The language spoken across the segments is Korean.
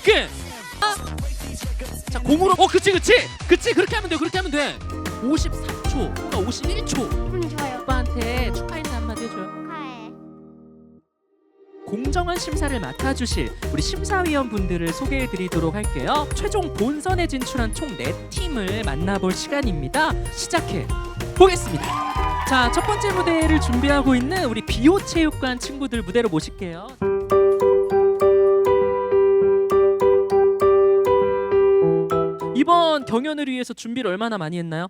오케이. 아. 자 공으로 어 그치 그치 그치 그렇게 하면 돼 그렇게 하면 돼. 53초 그러니까 51초. 음 좋아요. 오빠한테 축하 인사 한마디 해줘요. 축하해. 공정한 심사를 맡아주실 우리 심사위원분들을 소개해드리도록 할게요. 최종 본선에 진출한 총 4팀을 만나볼 시간입니다. 시작해 보겠습니다. 자, 첫 번째 무대를 준비하고 있는 우리 비호체육관 친구들 무대로 모실게요. 이번 경연을 위해서 준비를 얼마나 많이 했나요?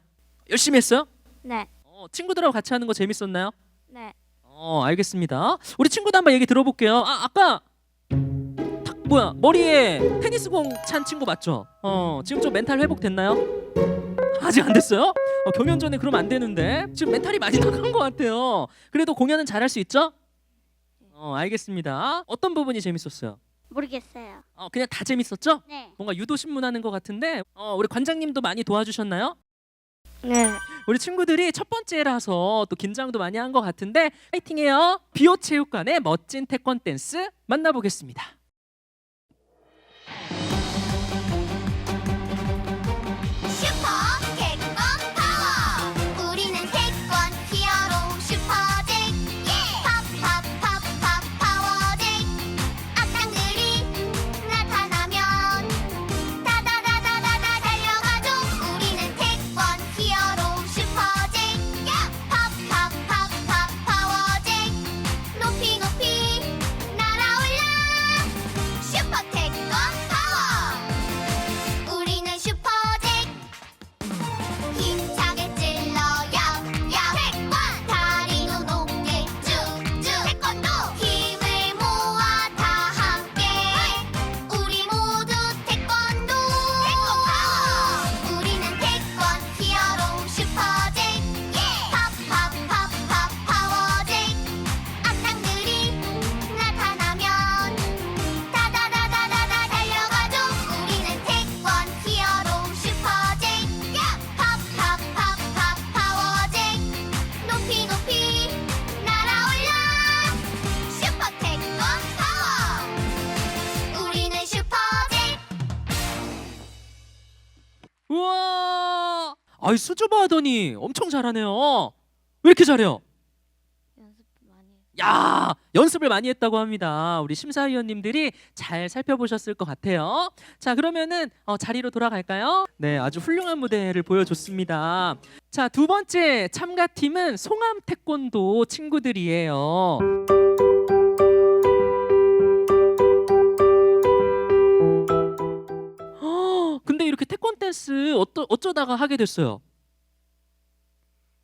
열심히 했어요? 네. 어, 친구들하고 같이 하는 거 재밌었나요? 네. 어 알겠습니다. 우리 친구도 한번 얘기 들어볼게요. 아 아까 탁 뭐야 머리에 테니스 공 찬 친구 맞죠? 어 지금 좀 멘탈 회복 됐나요? 아직 안 됐어요? 어, 경연 전에 그러면 안 되는데 지금 멘탈이 많이 나간 것 같아요. 그래도 공연은 잘할 수 있죠? 어 알겠습니다. 어떤 부분이 재밌었어요? 모르겠어요. 어 그냥 다 재밌었죠? 네. 뭔가 유도 신문하는 것 같은데 어 우리 관장님도 많이 도와주셨나요? 네. 우리 친구들이 첫 번째라서 또 긴장도 많이 한 것 같은데 파이팅해요. 비오 체육관의 멋진 태권 댄스 만나보겠습니다. 아이 수줍어 하더니 엄청 잘하네요. 왜 이렇게 잘해요? 연습 많이. 해. 야 연습을 많이 했다고 합니다. 우리 심사위원님들이 잘 살펴보셨을 것 같아요. 자 그러면은 어, 자리로 돌아갈까요? 네 아주 훌륭한 무대를 보여줬습니다. 자 두 번째 참가 팀은 송암 태권도 친구들이에요. 태권 댄스 어떠, 어쩌다가 하게 됐어요?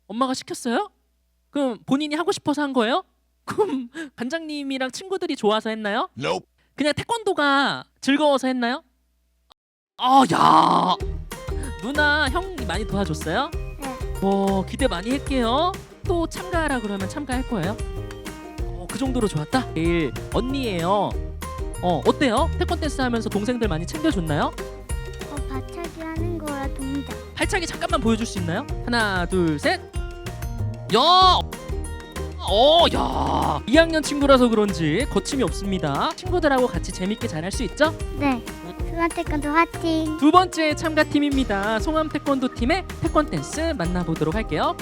엄마가 시켰어요? 그럼 본인이 하고 싶어서 한 거예요? 그럼 관장님이랑 친구들이 좋아서 했나요? Nope. 그냥 태권도가 즐거워서 했나요? 아, 야. 누나 형 많이 도와줬어요? 네. 뭐 기대 많이 할게요. 또 참가하라 그러면 참가할 거예요? 어, 그 정도로 좋았다. 제일 언니예요. 어, 어때요? 태권 댄스 하면서 동생들 많이 챙겨줬나요? 발차기 잠깐만 보여줄 수 있나요? 하나, 둘, 셋. 야, 어, 야. 2학년 친구라서 그런지 거침이 없습니다. 친구들하고 같이 재밌게 잘할 수 있죠? 네. 수원 태권도 화팅. 두 번째 참가팀입니다. 송암 태권도 팀의 태권 댄스 만나보도록 할게요.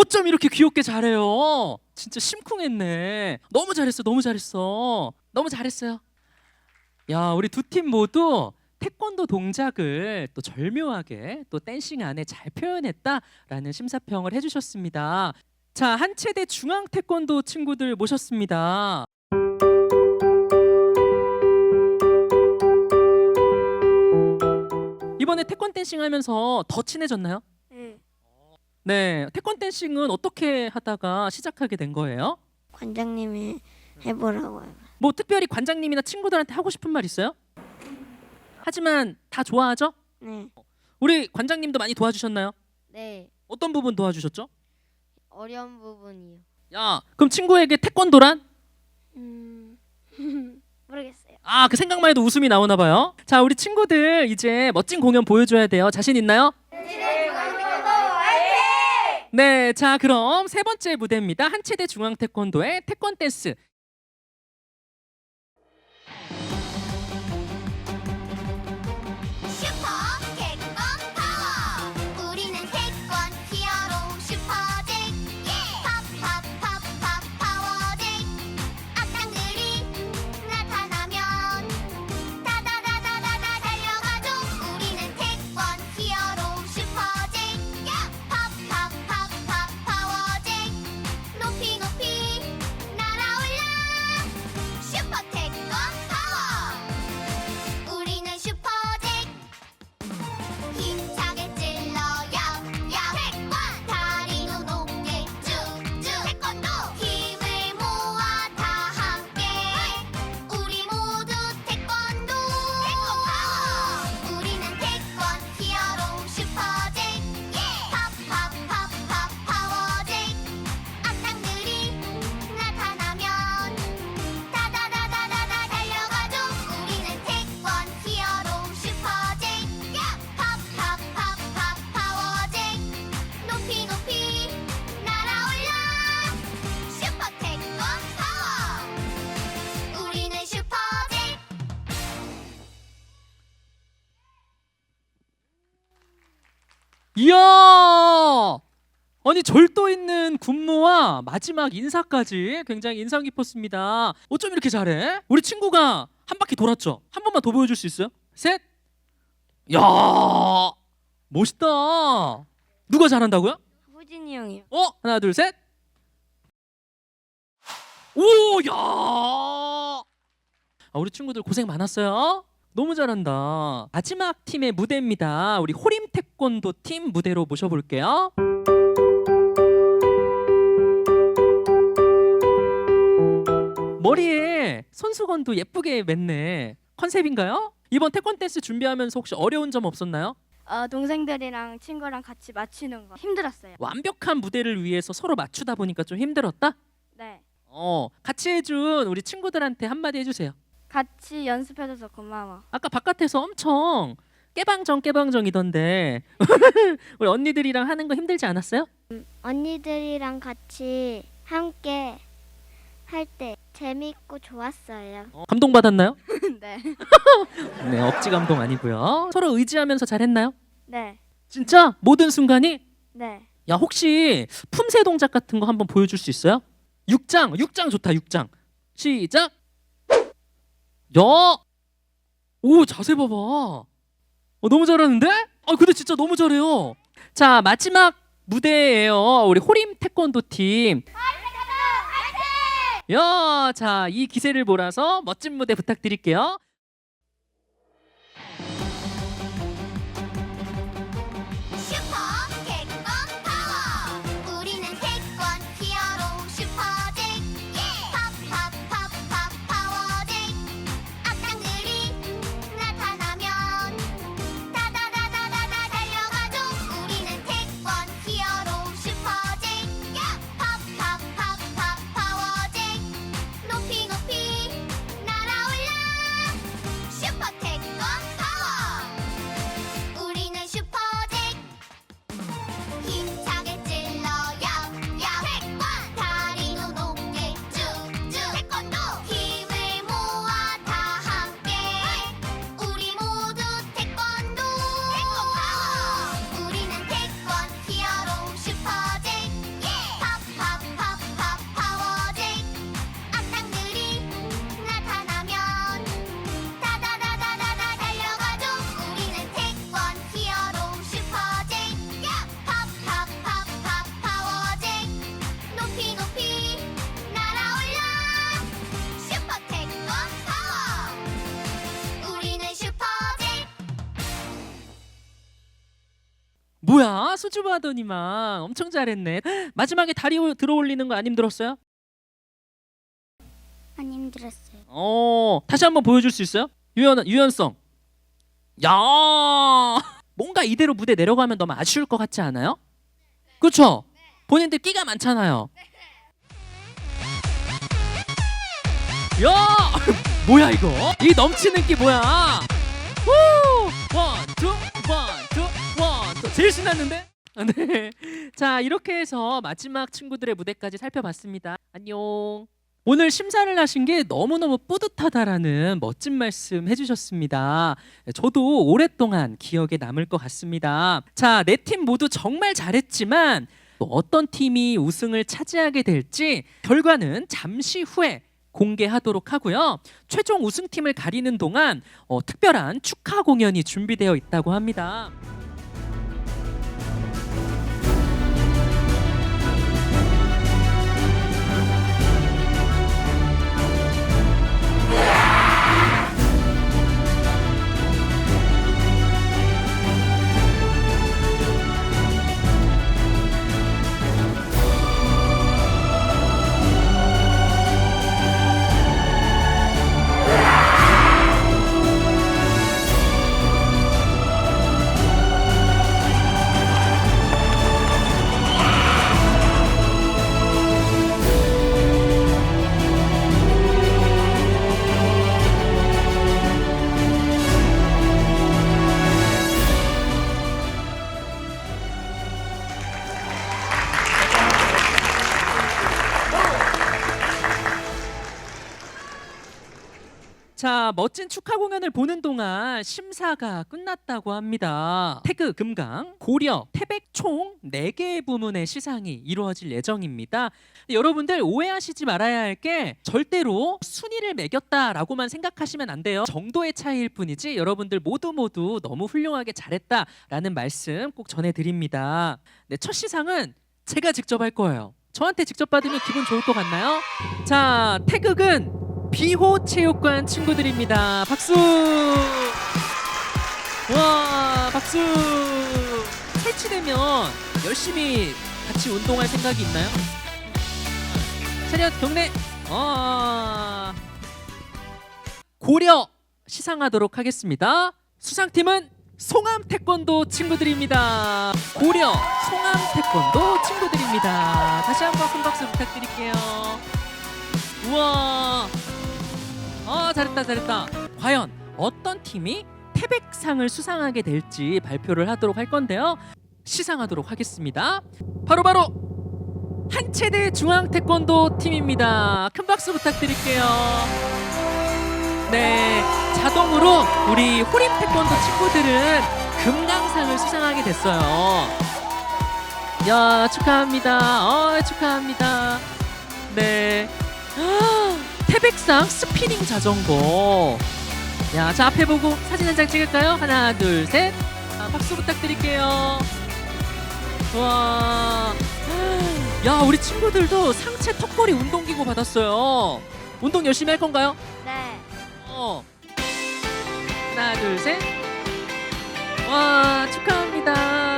어쩜 이렇게 귀엽게 잘해요? 진짜 심쿵했네. 너무 잘했어, 너무 잘했어. 너무 잘했어요. 야, 우리 두 팀 모두 태권도 동작을 또 절묘하게 또 댄싱 안에 잘 표현했다라는 심사평을 해주셨습니다. 자, 한체대 중앙 태권도 친구들 모셨습니다. 이번에 태권 댄싱 하면서 더 친해졌나요? 네. 네, 태권 댄싱은 어떻게 하다가 시작하게 된 거예요? 관장님이 해보라고요. 뭐 특별히 관장님이나 친구들한테 하고 싶은 말 있어요? 하지만 다 좋아하죠? 네. 우리 관장님도 많이 도와주셨나요? 네. 어떤 부분 도와주셨죠? 어려운 부분이요. 야, 그럼 친구에게 태권도란? 음. 모르겠어요. 아, 그 생각만 해도 웃음이 나오나 봐요. 자, 우리 친구들 이제 멋진 공연 보여줘야 돼요. 자신 있나요? 네, 자 그럼 세 번째 무대입니다. 한체대 중앙 태권도의 태권 댄스. 아니 절도 있는 군무와 마지막 인사까지 굉장히 인상 깊었습니다. 어쩜 이렇게 잘해? 우리 친구가 한 바퀴 돌았죠? 한 번만 더 보여줄 수 있어요? 셋. 야, 멋있다. 누가 잘한다고요? 호진이 형이요. 어 하나 둘 셋. 오 야. 아, 우리 친구들 고생 많았어요. 너무 잘한다. 마지막 팀의 무대입니다. 우리 호림 태권도 팀 무대로 모셔볼게요. 머리에 손수건도 예쁘게 맸네. 컨셉인가요? 이번 태권 댄스 준비하면서 혹시 어려운 점 없었나요? 어, 동생들이랑 친구랑 같이 맞추는 거 힘들었어요. 완벽한 무대를 위해서 서로 맞추다 보니까 좀 힘들었다. 네. 어, 같이 해준 우리 친구들한테 한마디 해주세요. 같이 연습해줘서 고마워. 아까 바깥에서 엄청 깨방정 깨방정이던데 우리 언니들이랑 하는 거 힘들지 않았어요? 언니들이랑 같이 함께 할 때 재밌고 좋았어요. 어, 감동받았나요? 네. 네, 억지 감동 아니고요. 서로 의지하면서 잘했나요? 네. 진짜 모든 순간이 네. 야 혹시 품새 동작 같은 거 한번 보여줄 수 있어요? 6장, 6장 좋다. 6장 시작. 야, 오 자세 봐봐. 어, 너무 잘하는데? 아 근데 진짜 너무 잘해요. 자 마지막 무대예요. 우리 호림 태권도 팀. 야, 자이 기세를 몰아서 멋진 무대 부탁드릴게요. 수줍어 하더니만 엄청 잘했네. 마지막에 다리 올- 들어 올리는 거 안 힘들었어요? 안 힘들었어요. 어, 다시 한번 보여줄 수 있어요? 유연 유연성. 야, 뭔가 이대로 무대 내려가면 너무 아쉬울 것 같지 않아요? 그렇죠? 본인들 끼가 많잖아요. 야, 뭐야 이거? 이 넘치는 끼 뭐야? 후, 원, 투, 원. 제일 신났는데? 아, 네. 자, 이렇게 해서 마지막 친구들의 무대까지 살펴봤습니다. 안녕. 오늘 심사를 하신 게 너무너무 뿌듯하다라는 멋진 말씀 해주셨습니다. 저도 오랫동안 기억에 남을 것 같습니다. 자, 네 팀 모두 정말 잘했지만 또 어떤 팀이 우승을 차지하게 될지 결과는 잠시 후에 공개하도록 하고요. 최종 우승팀을 가리는 동안 어, 특별한 축하 공연이 준비되어 있다고 합니다. 자, 멋진 축하 공연을 보는 동안 심사가 끝났다고 합니다. 태그 금강, 고려, 태백 총 4개의 부문의 시상이 이루어질 예정입니다. 여러분들 오해하시지 말아야 할 게 절대로 순위를 매겼다라고만 생각하시면 안 돼요. 정도의 차이일 뿐이지 여러분들 모두 모두 너무 훌륭하게 잘했다라는 말씀 꼭 전해드립니다. 네, 첫 시상은 제가 직접 할 거예요. 저한테 직접 받으면 기분 좋을 것 같나요? 자, 태극은 비호 체육관 친구들입니다. 박수! 와, 박수! 설치되면 열심히 같이 운동할 생각이 있나요? 차렷 경례. 어... 고려 시상하도록 하겠습니다. 수상팀은 송암 태권도 친구들입니다. 고려 송암 태권도 친구들입니다. 다시 한번 큰 박수 부탁드릴게요. 우와. 아 잘했다 잘했다. 과연 어떤 팀이 태백상을 수상하게 될지 발표를 하도록 할 건데요. 시상하도록 하겠습니다. 바로 바로 한체대 중앙 태권도 팀입니다. 큰 박수 부탁드릴게요. 네, 자동으로 우리 호림 태권도 친구들은 금강상을 수상하게 됐어요. 야 축하합니다. 어, 축하합니다. 네. 태백상 스피닝 자전거. 야, 자 앞에 보고 사진 한 장 찍을까요? 하나, 둘, 셋. 아, 박수 부탁드릴게요. 와. 야, 우리 친구들도 상체 턱걸이 운동기구 받았어요. 운동 열심히 할 건가요? 네. 어. 하나, 둘, 셋. 와, 축하합니다.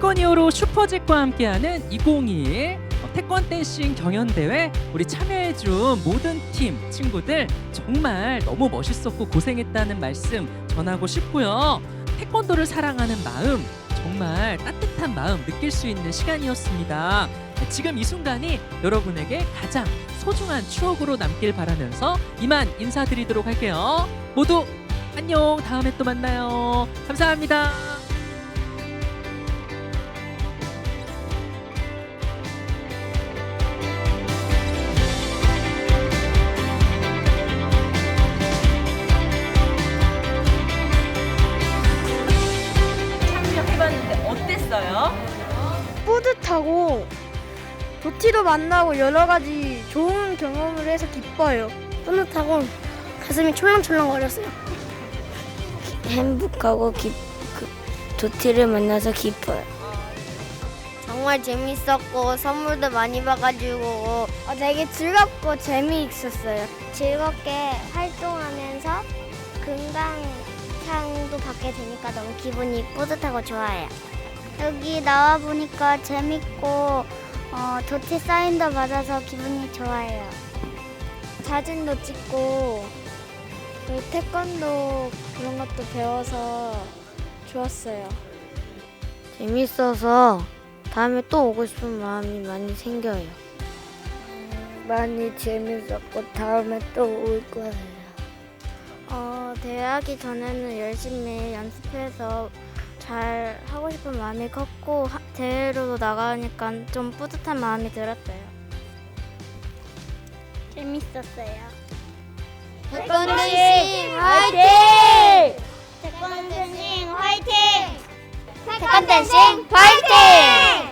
태권히어로 슈퍼잭과 함께하는 2021 어, 태권 댄싱 경연대회 우리 참여해준 모든 팀 친구들 정말 너무 멋있었고 고생했다는 말씀 전하고 싶고요. 태권도를 사랑하는 마음 정말 따뜻한 마음 느낄 수 있는 시간이었습니다. 네, 지금 이 순간이 여러분에게 가장 소중한 추억으로 남길 바라면서 이만 인사드리도록 할게요. 모두 안녕. 다음에 또 만나요. 감사합니다. 뿌듯하고 도티도 만나고 여러 가지 좋은 경험을 해서 기뻐요. 뿌듯하고 가슴이 촐랑촐랑거렸어요. 행복하고 기, 그, 도티를 만나서 기뻐요. 정말 재밌었고 선물도 많이 받아가지고 어, 되게 즐겁고 재미있었어요. 즐겁게 활동하면서 금강상도 받게 되니까 너무 기분이 뿌듯하고 좋아요. 여기 나와 보니까 재밌고 어, 도티 사인도 받아서 기분이 좋아요. 사진도 찍고 그리고 태권도 그런 것도 배워서 좋았어요. 재밌어서 다음에 또 오고 싶은 마음이 많이 생겨요. 많이 재밌었고 다음에 또 올 거예요. 어, 대회하기 전에는 열심히 연습해서 잘 하고 싶은 마음이 컸고 하- 대회로도 나가니까 좀 뿌듯한 마음이 들었어요. 재밌었어요. 태권도 신 화이팅! 태권도 신 화이팅! 태권도 신 화이팅!